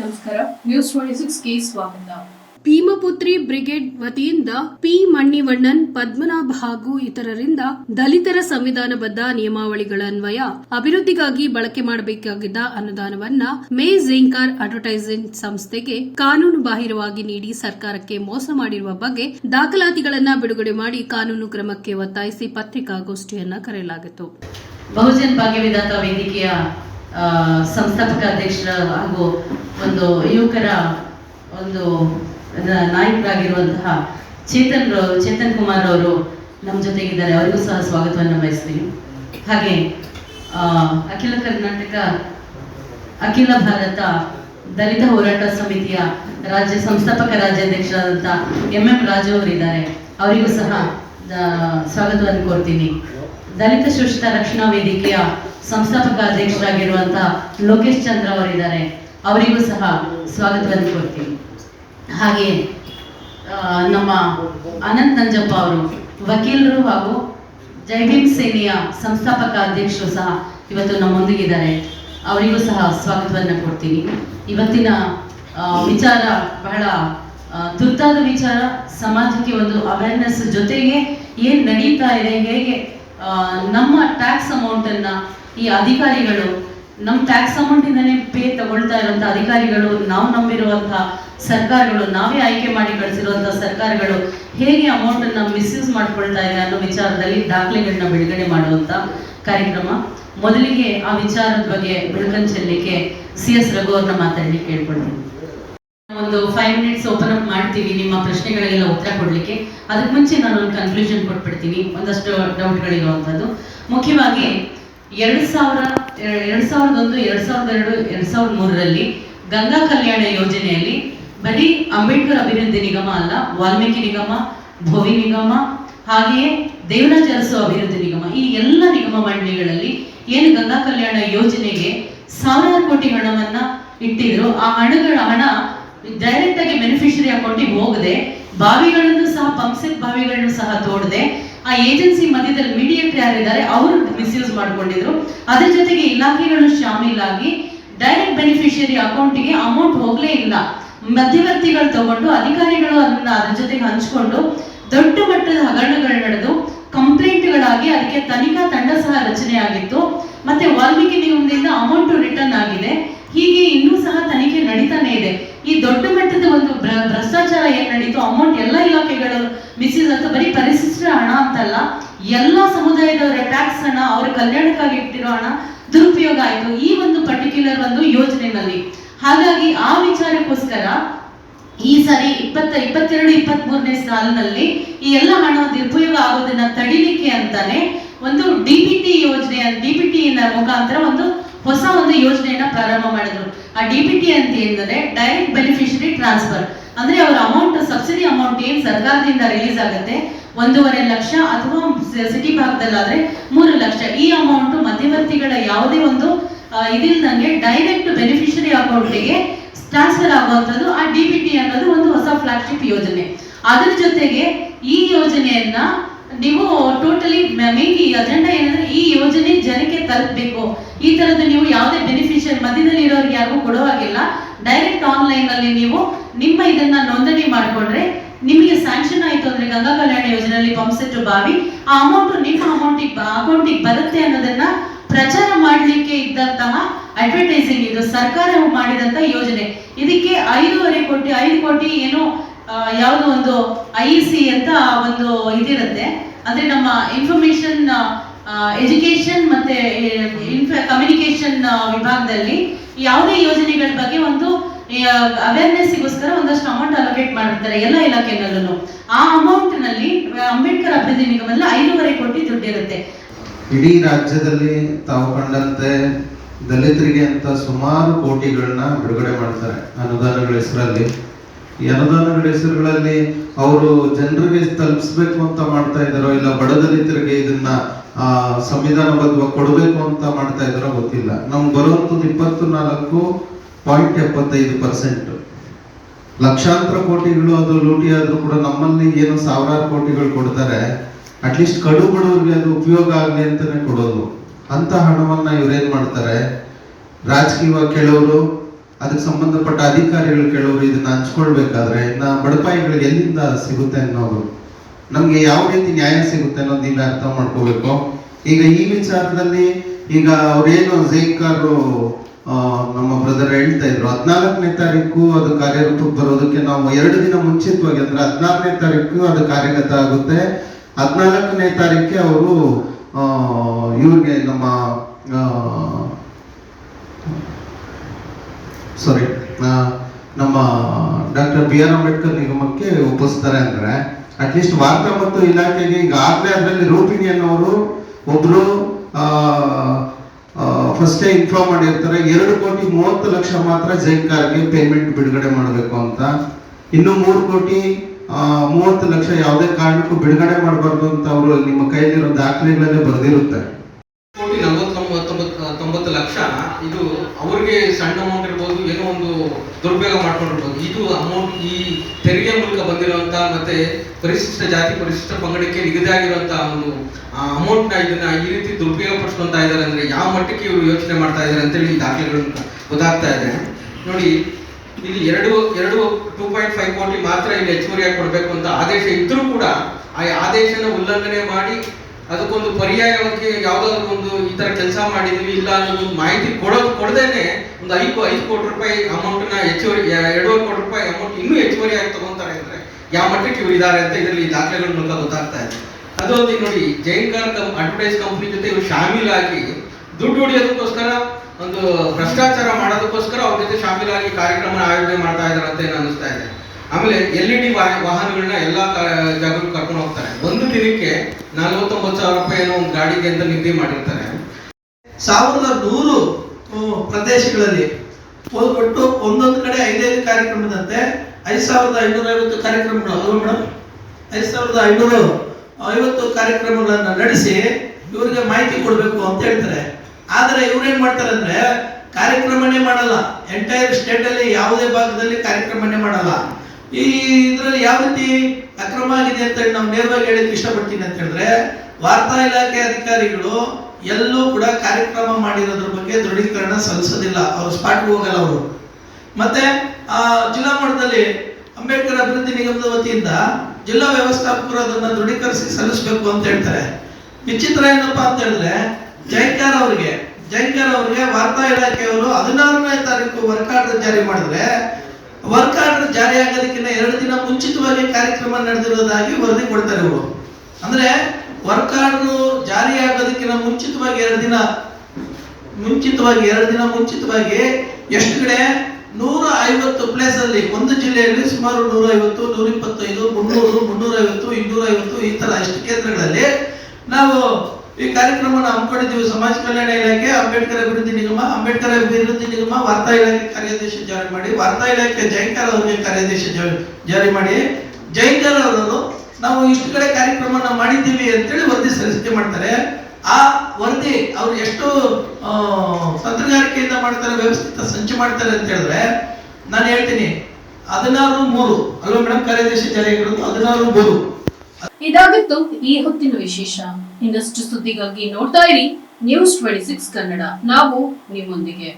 ನಮಸ್ಕಾರ. News twenty ಸಿಕ್ಸ್ಗೆ ಸ್ವಾಗತ. ಭೀಮಪುತ್ರಿ ಬ್ರಿಗೇಡ್ ವತಿಯಿಂದ ಪಿ ಮಣ್ಣಿವಣ್ಣನ್ ಪದ್ಮನಾಭ ಹಾಗೂ ಇತರರಿಂದ ದಲಿತರ ಸಂವಿಧಾನಬದ್ಧ ನಿಯಮಾವಳಿಗಳನ್ವಯ ಅಭಿವೃದ್ಧಿಗಾಗಿ ಬಳಕೆ ಮಾಡಬೇಕಾಗಿದ್ದ ಅನುದಾನವನ್ನ ಮೇ ಜಿಂಕಾರ್ ಅಡ್ವರ್ಟೈಸಿಂಗ್ ಸಂಸ್ಥೆಗೆ ಕಾನೂನು ಬಾಹಿರವಾಗಿ ನೀಡಿ ಸರ್ಕಾರಕ್ಕೆ ಮೋಸ ಮಾಡಿರುವ ಬಗ್ಗೆ ದಾಖಲಾತಿಗಳನ್ನ ಬಿಡುಗಡೆ ಮಾಡಿ ಕಾನೂನು ಕ್ರಮಕ್ಕೆ ಒತ್ತಾಯಿಸಿ ಪತ್ರಿಕಾಗೋಷ್ಠಿಯನ್ನ ಕರೆಯಲಾಗಿತ್ತು. ಬಹುಜನ್ ಭಾಗ್ಯ ವಿಧಾತ ವೇದಿಕೆಯ ಸಂಸ್ಥಾಪಕ ಅಧ್ಯಕ್ಷರ ಹಾಗೂ ಒಂದು ಯುವಕರ ಒಂದು ನಾಯಕರಾಗಿರುವಂತಹ ಚೇತನ್ ಚೇತನ್ ಕುಮಾರ್ ಅವರು ನಮ್ಮ ಜೊತೆಗಿದ್ದಾರೆ. ಅವರಿಗೂ ಸಹ ಸ್ವಾಗತವನ್ನು ಬಯಸ್ತೀನಿ ಹಾಗೆ ಅಖಿಲ ಕರ್ನಾಟಕ, ಅಖಿಲ ಭಾರತ ದಲಿತ ಹೋರಾಟ ಸಮಿತಿಯ ರಾಜ್ಯ, ಸಂಸ್ಥಾಪಕ ರಾಜ್ಯಾಧ್ಯಕ್ಷರಾದಂಥ ಎಂ ಎಂ ರಾಜು ಅವರಿದ್ದಾರೆ. ಅವರಿಗೂ ಸಹ ಸ್ವಾಗತವನ್ನು ಕೋರ್ತೀನಿ. ದಲಿತ ಶೋಷಿತ ರಕ್ಷಣಾ ವೇದಿಕೆಯ ಸಂಸ್ಥಾಪಕ ಅಧ್ಯಕ್ಷರಾಗಿರುವಂತಹ ಲೋಕೇಶ್ ಚಂದ್ರ ಅವರಿದ್ದಾರೆ. ಅವರಿಗೂ ಸಹ ಸ್ವಾಗತವನ್ನು ಕೊಡ್ತೀವಿ ಹಾಗೆ ನಮ್ಮ ಅನಂತ್ ನಂಜಪ್ಪ ಅವರು, ವಕೀಲರು ಹಾಗೂ ಜೈಭೀಮ್ ಸೇನೆಯ ಸಂಸ್ಥಾಪಕ ಅಧ್ಯಕ್ಷರು ಸಹ ಇವತ್ತು ನಮ್ಮೊಂದಿಗಿದ್ದಾರೆ ಅವರಿಗೂ ಸಹ ಸ್ವಾಗತವನ್ನು ಕೊಡ್ತೀನಿ. ಇವತ್ತಿನ ವಿಚಾರ ಬಹಳ ತುರ್ತಾದ ವಿಚಾರ. ಸಮಾಜಕ್ಕೆ ಒಂದು ಅವೇರ್ನೆಸ್ ಜೊತೆಗೆ ಏನ್ ನಡೀತಾ ಇದೆ, ಹೇಗೆ ನಮ್ಮ ಟ್ಯಾಕ್ಸ್ ಅಮೌಂಟ್ ಅನ್ನ ಈ ಅಧಿಕಾರಿಗಳು ನಮ್ಮ ಟ್ಯಾಕ್ಸ್ ಅಮೌಂಟ್ ಇಂದಾನೆ ಪೇ ತಗೊಳ್ತಾ ಇರುವಂಥ ಅಧಿಕಾರಿಗಳು, ನಾವು ನಂಬಿರುವಂತಹ ಸರ್ಕಾರಗಳು, ನಾವೇ ಆಯ್ಕೆ ಮಾಡಿ ಕಳಿಸಿರುವಂತಹ ಸರ್ಕಾರಗಳು ಹೇಗೆ ಅಮೌಂಟ್ ಅನ್ನ ಮಿಸ್ಯೂಸ್ ಮಾಡ್ಕೊಳ್ತಾ ಇದೆ ಅನ್ನೋ ವಿಚಾರದಲ್ಲಿ ದಾಖಲೆಗಳನ್ನ ಬಿಡುಗಡೆ ಮಾಡುವಂತ ಕಾರ್ಯಕ್ರಮ. ಮೊದಲಿಗೆ ಆ ವಿಚಾರದ ಬಗ್ಗೆ ಬೆಳಕನ್ ಚೆಲ್ಲಲಿಕ್ಕೆ ಸಿ ಎಸ್ ರಘು ಅವ್ರನ್ನ ಮಾತಾಡಲಿಕ್ಕೆ ಕೇಳ್ಕೊಳ್ತೀನಿ. ಒಂದು ಫೈವ್ ಮಿನಿಟ್ಸ್ ಓಪನ್ ಅಪ್ ಮಾಡ್ತೀವಿ, ನಿಮ್ಮ ಪ್ರಶ್ನೆಗಳಿಗೆಲ್ಲ ಉತ್ತರ ಕೊಡಲಿಕ್ಕೆ. ಅದಕ್ಕೆ ಮುಂಚೆ ನಾನು ಒಂದು ಕನ್ಕ್ಲೂಷನ್ ಕೊಟ್ಬಿಡ್ತೀನಿ, ಒಂದಷ್ಟು ಡೌಟ್ಗಳಿರುವಂಥದ್ದು ಮುಖ್ಯವಾಗಿ, ಎರಡು ಸಾವಿರ, ಎರಡು ಸಾವಿರದ ಒಂದು, ಎರಡು ಸಾವಿರದ ಎರಡು ಎರಡು ಸಾವಿರದ ಮೂರರಲ್ಲಿ ಗಂಗಾ ಕಲ್ಯಾಣ ಯೋಜನೆಯಲ್ಲಿ ಬರೀ ಅಂಬೇಡ್ಕರ್ ಅಭಿವೃದ್ಧಿ ನಿಗಮ ಅಲ್ಲ, ವಾಲ್ಮೀಕಿ ನಿಗಮ, ಭೋವಿ ನಿಗಮ, ಹಾಗೆಯೇ ದೇವರಾಜ ಅರಸು ಅಭಿವೃದ್ಧಿ ನಿಗಮ, ಈ ಎಲ್ಲ ನಿಗಮ ಮಂಡಳಿಗಳಲ್ಲಿ ಏನು ಗಂಗಾ ಕಲ್ಯಾಣ ಯೋಜನೆಗೆ ಸಾವಿರಾರು ಕೋಟಿ ಹಣವನ್ನ ಇಟ್ಟಿದ್ರು. ಆ ಹಣಗಳ ಹಣ ಡೈರೆಕ್ಟ್ ಆಗಿ ಬೆನಿಫಿಷರಿ ಅಕೌಂಟಿಗೆ ಹೋಗದೆ, ಬಾವಿಗಳನ್ನು ಸಹ ಪಂಪ್ಸೆಟ್ ಬಾವಿಗಳನ್ನು ಸಹ ತೋಡದೆ, ಆ ಏಜೆನ್ಸಿ ಮಧ್ಯದಲ್ಲಿ ಮೀಡಿಯೇಟರ್ ಯಾರಿದ್ದಾರೆ, ಅವರು ಮಿಸ್ಯೂಸ್ ಮಾಡ್ಕೊಂಡಿದ್ರು. ಅದ್ರ ಜೊತೆಗೆ ಇಲಾಖೆಗಳು ಶಾಮೀಲಾಗಿ ಡೈರೆಕ್ಟ್ ಬೆನಿಫಿಷಿಯರಿ ಅಕೌಂಟಿಗೆ ಅಮೌಂಟ್ ಹೋಗ್ಲೇ ಇಲ್ಲ. ಮಧ್ಯವರ್ತಿಗಳು ತಗೊಂಡು, ಅಧಿಕಾರಿಗಳು ಅದನ್ನ ಅದ್ರ ಜೊತೆಗೆ ಹಂಚ್ಕೊಂಡು, ದೊಡ್ಡ ಮಟ್ಟದ ಹಗರಣಗಳು ನಡೆದು ಕಂಪ್ಲೇಂಟ್ಗಳಾಗಿ ಅದಕ್ಕೆ ತನಿಖಾ ತಂಡ ಸಹ ರಚನೆ ಆಗಿತ್ತು. ಮತ್ತೆ ವಾಲ್ಮೀಕಿ ನಿಗಮದಿಂದ ಅಮೌಂಟ್ ರಿಟರ್ನ್ ಆಗಿದೆ. ಹೀಗೆ ಇನ್ನೂ ಸಹ ತನಿಖೆ ನಡೀತಾನೆ ಇದೆ. ಈ ದೊಡ್ಡ ಮಟ್ಟದ ಒಂದು ಭ್ರ- ಭ್ರಷ್ಟಾಚಾರ ಏನ್ ನಡೀತು ಅಮೌಂಟ್ ಎಲ್ಲ ಇಲಾಖೆಗಳು ಮಿಸ್ಯೂಸ್ ಅಂತ ಬರೀ ಪರಿಶಿಷ್ಟ ಹಣ ಅಂತಲ್ಲ, ಎಲ್ಲ ಸಮುದಾಯದವರ ಟ್ಯಾಕ್ಸ್ ಹಣ ಅವರ ಕಲ್ಯಾಣಕ್ಕಾಗಿ ಇಟ್ಟಿರೋ ಹಣ ದುರುಪಯೋಗ ಆಯ್ತು. ಈ ಒಂದು ಪರ್ಟಿಕ್ಯುಲರ್ ಒಂದು ಯೋಜನೆನಲ್ಲಿ. ಹಾಗಾಗಿ ಆ ವಿಚಾರಕ್ಕೋಸ್ಕರ ಈ ಸಾರಿ ಇಪ್ಪತ್ತ, ಇಪ್ಪತ್ತೆರಡು ಇಪ್ಪತ್ತ್ ಮೂರನೇ ಸಾಲಿನಲ್ಲಿ ಈ ಎಲ್ಲ ಹಣ ದುರುಪಯೋಗ ಆಗೋದನ್ನ ತಡಿಲಿಕ್ಕೆ ಅಂತಾನೆ ಒಂದು ಡಿಪಿಟಿ ಯೋಜನೆ ಡಿ ಬಿ ಟಿ ಮುಖಾಂತರ ಒಂದು ಹೊಸ ಒಂದು ಯೋಜನೆಯನ್ನ ಪ್ರಾರಂಭ ಮಾಡಿದ್ರು. ಆ ಡಿ ಬಿ ಟಿ ಅಂತ ಏನಂದ್ರೆ ಡೈರೆಕ್ಟ್ ಬೆನಿಫಿಷರಿ ಟ್ರಾನ್ಸ್ಫರ್ ಅಂದ್ರೆ ಅವರ ಅಮೌಂಟ್ ಸಬ್ಸಿಡಿ ಅಮೌಂಟ್ ಏನ್ ಸರ್ಕಾರದಿಂದ ರಿಲೀಸ್ ಆಗುತ್ತೆ? ಒಂದೂವರೆ ಲಕ್ಷ ಅಥವಾ ಸಿಟಿ ಭಾಗದಲ್ಲಾದ್ರೆ ಮೂರು ಲಕ್ಷ. ಈ ಅಮೌಂಟ್ ಮಧ್ಯವರ್ತಿಗಳ ಯಾವುದೇ ಒಂದು ಇದಿಲ್ದಂಗೆ ಡೈರೆಕ್ಟ್ ಬೆನಿಫಿಷರಿ ಅಕೌಂಟಿಗೆ ಟ್ರಾನ್ಸ್ಫರ್ ಆಗುವಂತದ್ದು ಆ ಡಿ ಬಿ ಟಿ ಅನ್ನೋದು ಒಂದು ಹೊಸ ಫ್ಲಾಗ್ಶಿಪ್ ಯೋಜನೆ. ಅದರ ಜೊತೆಗೆ ಈ ಯೋಜನೆಯನ್ನ ನೀವು ಟೋಟಲಿ ಮೇನ್ ಈ ಅಜೆಂಡಾ ಏನಂದ್ರೆ ಈ ಯೋಜನೆ ಜನಕ್ಕೆ ತಲುಪಬೇಕು. ಈ ತರದ್ದು ನೀವು ಯಾವುದೇ ಬೆನಿಫಿಷಿಯರ್ ಮಧ್ಯದಲ್ಲಿ ಇರೋರಿಗೆ ಯಾರಿಗೂ ಕೊಡೋ ಹಾಗಿಲ್ಲ. ಡೈರೆಕ್ಟ್ ಆನ್ಲೈನ್ ಅಲ್ಲಿ ನೀವು ನಿಮ್ಮ ಇದನ್ನ ನೋಂದಣಿ ಮಾಡ್ಕೊಂಡ್ರೆ ನಿಮಗೆ ಸ್ಯಾಂಕ್ಷನ್ ಆಯ್ತು ಅಂದ್ರೆ ಗಂಗಾ ಕಲ್ಯಾಣ ಯೋಜನೆಯಲ್ಲಿ ಪಂಪ್ ಸೆಟ್ ಬಾವಿ, ಆ ಅಮೌಂಟ್ ನಿಮ್ಮ ಅಮೌಂಟಿಗೆ ಅಕೌಂಟಿಗೆ ಬರುತ್ತೆ ಅನ್ನೋದನ್ನ ಪ್ರಚಾರ ಮಾಡಲಿಕ್ಕೆ ಇದ್ದಂತಹ ಅಡ್ವರ್ಟೈಸಿಂಗ್ ಇದು ಸರ್ಕಾರವು ಮಾಡಿದಂತ ಯೋಜನೆ. ಇದಕ್ಕೆ ಐದೂವರೆ ಕೋಟಿ, ಐದು ಕೋಟಿ ಏನೋ ಯಾವ್ದೋ ಒಂದು ಐ ಸಿ ಅಂತ ಒಂದು ಇದಿರುತ್ತೆ. ಅಂದ್ರೆ ನಮ್ಮ ಇನ್ಫಾರ್ಮೇಶನ್ ಎಜುಕೇಶನ್ ಮತ್ತೆ ಕಮ್ಯುನಿಕೇಶನ್ ವಿಭಾಗದಲ್ಲಿ ಯಾವುದೇ ಯೋಜನೆಗಳ ಬಗ್ಗೆ ಒಂದು ಅವೇರ್ನೆಸ್ಗೋಸ್ಕರ ಒಂದಷ್ಟು ಅಮೌಂಟ್ ಅಲೋಕೇಟ್ ಮಾಡಿರ್ತಾರೆ ಎಲ್ಲ ಇಲಾಖೆಗಳಲ್ಲೂ. ಆ ಅಮೌಂಟ್ನಲ್ಲಿ ಅಂಬೇಡ್ಕರ್ ಅಭಿವೃದ್ಧಿ ನಿಗಮದಲ್ಲಿ ಐದೂವರೆ ಕೋಟಿ ದುಡ್ಡಿರುತ್ತೆ. ಇಡೀ ರಾಜ್ಯದಲ್ಲಿ ತಾವು ಕಂಡಂತೆ ದಲಿತರಿಗೆ ಅಂತ ಸುಮಾರು ಕೋಟಿಗಳನ್ನ ಬಿಡುಗಡೆ ಮಾಡ್ತಾರೆ. ಅನುದಾನಗಳ ಹೆಸರಲ್ಲಿ. ಈ ಅನುದಾನಗಳ ಹೆಸರುಗಳಲ್ಲಿ ಅವರು ಜನರಿಗೆ ತಲುಪಿಸ್ಬೇಕು ಅಂತ ಮಾಡ್ತಾ ಇದ್ದಾರೋ ಇಲ್ಲ ಬಡ ದಲಿತರಿಗೆ ಇದನ್ನ, ಆ ಸಂವಿಧಾನಬದ್ಧವಾಗಿ ಕೊಡಬೇಕು ಅಂತ ಮಾಡ್ತಾ ಇದ್ದಾರೋ ಗೊತ್ತಿಲ್ಲ. ನಮ್ಗೆ ಬರುವಂತದ್ದು ಇಪ್ಪತ್ತು ನಾಲ್ಕು ಪಾಯಿಂಟ್ ಎಪ್ಪತ್ತೈದು ಪರ್ಸೆಂಟ್ ಲಕ್ಷಾಂತರ ಕೋಟಿಗಳು ಅದು ಲೂಟಿ ಆದ್ರೂ ಕೂಡ ನಮ್ಮಲ್ಲಿ ಏನು ಸಾವಿರಾರು ಕೋಟಿಗಳು ಕೊಡ್ತಾರೆ. ಅಟ್ಲೀಸ್ಟ್ ಕಡು ಬಡವರಿಗೆ ಅದು ಉಪಯೋಗ ಆಗಲಿ ಅಂತಾನೆ ಕೊಡೋದು. ಅಂತ ಹಣವನ್ನ ಇವ್ರೇನ್ ಮಾಡ್ತಾರೆ? ರಾಜಕೀಯ ಕೆಲವರು ಅದಕ್ಕೆ ಸಂಬಂಧಪಟ್ಟ ಅಧಿಕಾರಿಗಳು ಕೆಲವರು ಇದನ್ನ ಹಂಚ್ಕೊಳ್ಬೇಕಾದ್ರೆ ಇನ್ನ ಬಡಪಾಯಿಗಳಿಗೆ ಎಲ್ಲಿಂದ ಸಿಗುತ್ತೆ ಅನ್ನೋದು? ನಮ್ಗೆ ಯಾವ ರೀತಿ ನ್ಯಾಯ ಸಿಗುತ್ತೆ ಅನ್ನೋದು ಈಗ ಅರ್ಥ ಮಾಡ್ಕೋಬೇಕು. ಈಗ ಈ ವಿಚಾರದಲ್ಲಿ ಈಗ ಅವ್ರೇನು ಜೇಕಾರ್ ನಮ್ಮ ಬ್ರದರ್ ಹೇಳ್ತಾ ಇದ್ರು, ಹದಿನಾಲ್ಕನೇ ತಾರೀಕು ಅದು ಕಾರ್ಯರೂಪಕ್ಕೆ ಬರೋದಕ್ಕೆ ನಾವು ಎರಡು ದಿನ ಮುಂಚಿತವಾಗಿ, ಅಂದ್ರೆ ಹದಿನಾರನೇ ತಾರೀಕು ಅದು ಕಾರ್ಯಗತ ಆಗುತ್ತೆ. ಹದಿನಾಲ್ಕನೇ ತಾರೀಕೆ ಅವರು ಇವ್ರಿಗೆ ನಮ್ಮ ಸಾರಿ ನಮ್ಮ ಡಾಕ್ಟರ್ ಬಿ ಆರ್ ಅಂಬೇಡ್ಕರ್ ನಿಗಮಕ್ಕೆ ಒಪ್ಪಿಸ್ತಾರೆ ಅಂದ್ರೆ ಅಟ್ಲೀಸ್ಟ್ ವಾರ್ತಾ ಮತ್ತು ಇಲಾಖೆಗೆ ಈಗಾಗಲೇ ಅದರಲ್ಲಿ ರೂಪಿಣಿ ಅನ್ನೋರು ಒಬ್ರು ಫಸ್ಟೇ ಇನ್ಫಾರ್ಮ್ ಮಾಡಿರ್ತಾರೆ, ಎರಡು ಕೋಟಿ ಮೂವತ್ತು ಲಕ್ಷ ಮಾತ್ರ ಜೈಕಾರ್ಗೆ ಪೇಮೆಂಟ್ ಬಿಡುಗಡೆ ಮಾಡಬೇಕು ಅಂತ. ಇನ್ನು ಮೂರು ಕೋಟಿ ಮೂವತ್ತು ಲಕ್ಷ ಯಾವುದೇ ಕಾರಣಕ್ಕೂ ಬಿಡುಗಡೆ ಮಾಡಬಾರ್ದು ಅಂತ ಅವರು ನಿಮ್ಮ ಕೈಯಲ್ಲಿರೋ ದಾಖಲೆಗಳಲ್ಲೇ ಬರೆದಿರುತ್ತೆ. ತೊಂಬತ್ತು ಲಕ್ಷ, ಇದು ಅವ್ರಿಗೆ ಸಣ್ಣ ಅಮೌಂಟ್ ಇರ್ಬೋದು, ಏನೋ ಒಂದು ದುರುಪಯೋಗ ಮಾಡ್ಕೊಂಡಿರ್ಬೋದು. ಇದು ಅಮೌಂಟ್ ಈ ತೆರಿಗೆ ಮೂಲಕ ಬಂದಿರುವಂತ ಮತ್ತೆ ಪರಿಶಿಷ್ಟ ಜಾತಿ, ಪರಿಶಿಷ್ಟ ಪಂಗಡಕ್ಕೆ ನಿಗದಿ ಒಂದು ಅಮೌಂಟ್ನ ಇದನ್ನ ಈ ರೀತಿ ದುರುಪಯೋಗ ಪಡಿಸ್ಕೊಂತ ಇದ್ದಾರೆ ಅಂದ್ರೆ ಯಾವ ಮಟ್ಟಕ್ಕೆ ಇವರು ಯೋಚನೆ ಮಾಡ್ತಾ ಇದ್ದಾರೆ ಅಂತೇಳಿ ಹೇಳಿ ದಾಖಲೆಗಳು ಗೊತ್ತಾಗ್ತಾ ಇದೆ. ನೋಡಿ, ಇಲ್ಲಿ ಎರಡು ಎರಡು ಟೂ ಪಾಯಿಂಟ್ ಫೈವ್ ಕೋಟಿ ಮಾತ್ರ ಇಲ್ಲಿ ಹೆಚ್ಚುವರಿಯಾಗಿ ಕೊಡಬೇಕು ಅಂತ ಆದೇಶ ಇದ್ರೂ ಕೂಡ ಆ ಆದೇಶನ ಉಲ್ಲಂಘನೆ ಮಾಡಿ ಅದಕ್ಕೊಂದು ಪರ್ಯಾಯವಾಗಿ ಯಾವ್ದಾದ್ರು ಒಂದು ಮಾಡಿದೀವಿ, ಇಲ್ಲ ಒಂದು ಮಾಹಿತಿ ಕೊಡೋದು ಕೊಡದೇನೆ ಒಂದು ಐದು ಐದು ಕೋಟಿ ರೂಪಾಯಿ ಅಮೌಂಟ್ನ ಹೆಚ್ಚುವರಿ ಎರಡೂವರೆ ಕೋಟಿ ರೂಪಾಯಿ ಅಮೌಂಟ್ ಇನ್ನೂ ಹೆಚ್ಚುವರಿ ಆಗಿ ತಗೊಂತಾರೆ ಅಂದ್ರೆ ಯಾವ ಮಟ್ಟಕ್ಕೆ ಇವರು ಇದ್ದಾರೆ ಅಂತ ಇದರಲ್ಲಿ ದಾಖಲೆಗಳ ಮೂಲಕ ಗೊತ್ತಾಗ್ತಾ ಇದೆ. ಅದೊಂದು ನೋಡಿ, ಜೈನ್ ಕಾರ್ ಅಡ್ವರ್ಟೈಸ್ ಕಂಪ್ನಿ ಜೊತೆ ಇವರು ಶಾಮೀಲಾಗಿ ದುಡ್ಡು ಹೊಡಿಯೋದಕ್ಕೋಸ್ಕರ ಒಂದು ಭ್ರಷ್ಟಾಚಾರ ಮಾಡೋದಕ್ಕೋಸ್ಕರ ಅವ್ರ ಜೊತೆ ಶಾಮೀಲಾಗಿ ಕಾರ್ಯಕ್ರಮ ಆಯೋಜನೆ ಮಾಡ್ತಾ ಇದ್ದಾರೆ ಅಂತ ಏನು ಇದೆ. ಆಮೇಲೆ ಎಲ್ ಇ ಡಿ ವಾಹನಗಳನ್ನ ಎಲ್ಲಾ ಜಾಗಕ್ಕೂ ಕರ್ಕೊಂಡು ಹೋಗ್ತಾರೆ. ಒಂದು ದಿನಕ್ಕೆ ನಲವತ್ತೊಂಬತ್ತು ಸಾವಿರ ರೂಪಾಯಿ ಏನೋ ಒಂದು ಗಾಡಿಗೆ ಅಂತ ನಿಗದಿ ಮಾಡಿರ್ತಾರೆ. ಸಾವಿರದ ನೂರು ಪ್ರದೇಶಗಳಲ್ಲಿ ಒಟ್ಟು ಒಂದೊಂದು ಕಡೆ ಐದೈದು ಕಾರ್ಯಕ್ರಮದಂತೆ ಐದು ಸಾವಿರದ ಐನೂರ ಐವತ್ತು ಕಾರ್ಯಕ್ರಮಗಳು. ಅಲ್ವಾ ಮೇಡಮ್ ಐದು ಸಾವಿರದ ಐನೂರು, ಐವತ್ತು ಕಾರ್ಯಕ್ರಮಗಳನ್ನು ನಡೆಸಿ ಇವರಿಗೆ ಮಾಹಿತಿ ಕೊಡಬೇಕು ಅಂತ ಹೇಳ್ತಾರೆ. ಆದರೆ ಇವ್ರೇನ್ ಮಾಡ್ತಾರೆ ಅಂದ್ರೆ ಕಾರ್ಯಕ್ರಮನೇ ಮಾಡಲ್ಲ. ಎಂಟೈರ್ ಸ್ಟೇಟ್ ಅಲ್ಲಿ ಯಾವುದೇ ಭಾಗದಲ್ಲಿ ಕಾರ್ಯಕ್ರಮನೇ ಮಾಡಲ್ಲ. ಈ ಇದರಲ್ಲಿ ಯಾವ ರೀತಿ ಅಕ್ರಮ ಆಗಿದೆ ಅಂತ ಹೇಳಿ ನಾವು ನೇರವಾಗಿ ಹೇಳಕ್ಕೆ ಇಷ್ಟಪಡ್ತೀನಿ ಅಂತ ಹೇಳಿದ್ರೆ ವಾರ್ತಾ ಇಲಾಖೆ ಅಧಿಕಾರಿಗಳು ಎಲ್ಲೂ ಕೂಡ ಕಾರ್ಯಕ್ರಮ ಮಾಡಿರೋದ್ರ ಬಗ್ಗೆ ದೃಢೀಕರಣ ಸಲ್ಲಿಸೋದಿಲ್ಲ. ಅವರು ಸ್ಪಾಟ್ಗೆ ಹೋಗಲ್ಲ ಅವರು. ಮತ್ತೆ, ಆ ಜಿಲ್ಲಾ ಮಟ್ಟದಲ್ಲಿ ಅಂಬೇಡ್ಕರ್ ಅಭಿವೃದ್ಧಿ ನಿಗಮದ ವತಿಯಿಂದ ಜಿಲ್ಲಾ ವ್ಯವಸ್ಥಾಪಕರು ಅದನ್ನ ದೃಢೀಕರಿಸಿ ಸಲ್ಲಿಸಬೇಕು ಅಂತ ಹೇಳ್ತಾರೆ. ವಿಚಿತ್ರ ಏನಪ್ಪ ಅಂತ ಹೇಳಿದ್ರೆ, ಜೈಕಾರ್ ಅವರಿಗೆ ಜೈಕಾರ್ ಅವರಿಗೆ ವಾರ್ತಾ ಇಲಾಖೆಯವರು ಹದಿನಾರನೇ ತಾರೀಕು ವರ್ಕ್ ಆರ್ಡರ್ ಜಾರಿ ಮಾಡಿದ್ರೆ ವರ್ಕ್ ಆರ್ಡರ್ ಜಾರಿ ಆಗೋದಕ್ಕಿಂತ ಎರಡು ದಿನ ಮುಂಚಿತವಾಗಿ ಕಾರ್ಯಕ್ರಮ ನಡೆದಿರೋದಾಗಿ ವರದಿ ಕೊಡ್ತಾರೆ ಇವರು. ಅಂದ್ರೆ ವರ್ಕ್ ಆರ್ಡರ್ ಜಾರಿ ಆಗೋದಕ್ಕಿಂತ ಮುಂಚಿತವಾಗಿ ಎರಡು ದಿನ, ಮುಂಚಿತವಾಗಿ ಎರಡು ದಿನ ಮುಂಚಿತವಾಗಿ ಎಷ್ಟು ಕಡೆ? ನೂರ ಐವತ್ತು ಪ್ಲೇಸ್ ಅಲ್ಲಿ, ಒಂದು ಜಿಲ್ಲೆಯಲ್ಲಿ ಸುಮಾರು ನೂರ ಐವತ್ತು ನೂರ ಇಪ್ಪತ್ತೈದು ಮುನ್ನೂರು ಮುನ್ನೂರ ಐವತ್ತು ಇನ್ನೂರ ಐವತ್ತು ಈ ತರ ಇಷ್ಟು ಕೇಂದ್ರಗಳಲ್ಲಿ ನಾವು ಈ ಕಾರ್ಯಕ್ರಮವನ್ನು ಹಮ್ಮಿಕೊಂಡಿದ್ದೀವಿ. ಸಮಾಜ ಕಲ್ಯಾಣ ಇಲಾಖೆ, ಅಂಬೇಡ್ಕರ್ ಅಭಿವೃದ್ಧಿ ನಿಗಮ, ಅಂಬೇಡ್ಕರ್ ಅಭಿವೃದ್ಧಿ ನಿಗಮ, ವಾರ್ತಾ ಇಲಾಖೆ ಕಾರ್ಯಾದೇಶ ಜಾರಿ ಮಾಡಿ, ವಾರ್ತಾ ಇಲಾಖೆ ಜೈಂಕರ್ ಅವರಿಗೆ ಕಾರ್ಯಾದೇಶ ಜಾರಿ ಮಾಡಿ. ಜೈಂಕರ್ ಅವರು ನಾವು ಇಷ್ಟು ಕಡೆ ಕಾರ್ಯಕ್ರಮನ ಮಾಡಿದ್ದೀವಿ ಅಂತೇಳಿ ವರದಿ ಸಲ್ಲಿಕೆ ಮಾಡ್ತಾರೆ. ಆ ವರದಿ ಅವ್ರು ಎಷ್ಟು ತಂತ್ರಗಾರಿಕೆಯಿಂದ ಮಾಡ್ತಾರೆ, ವ್ಯವಸ್ಥಿತ ಸಂಚು ಮಾಡ್ತಾರೆ ಅಂತ ಹೇಳಿದ್ರೆ ನಾನು ಹೇಳ್ತೀನಿ, ಹದಿನಾರು ಮೂರು, ಅಲ್ವಾ ಮೇಡಮ್ ಕಾರ್ಯದರ್ಶಿ ಜಾರಿಯಾಗಿರೋದು ಹದಿನಾರು ಮೂರು. ಇದಾಗಿತ್ತು ಈ ಹೊತ್ತಿನ ವಿಶೇಷ. ಇನ್ನಷ್ಟು ಸುದ್ದಿಗಾಗಿ ನೋಡ್ತಾ ಇರಿ ನ್ಯೂಸ್ ಟ್ವೆಂಟಿ ಸಿಕ್ಸ್ ಕನ್ನಡ. ನಾವು ನಿಮ್ಮೊಂದಿಗೆ.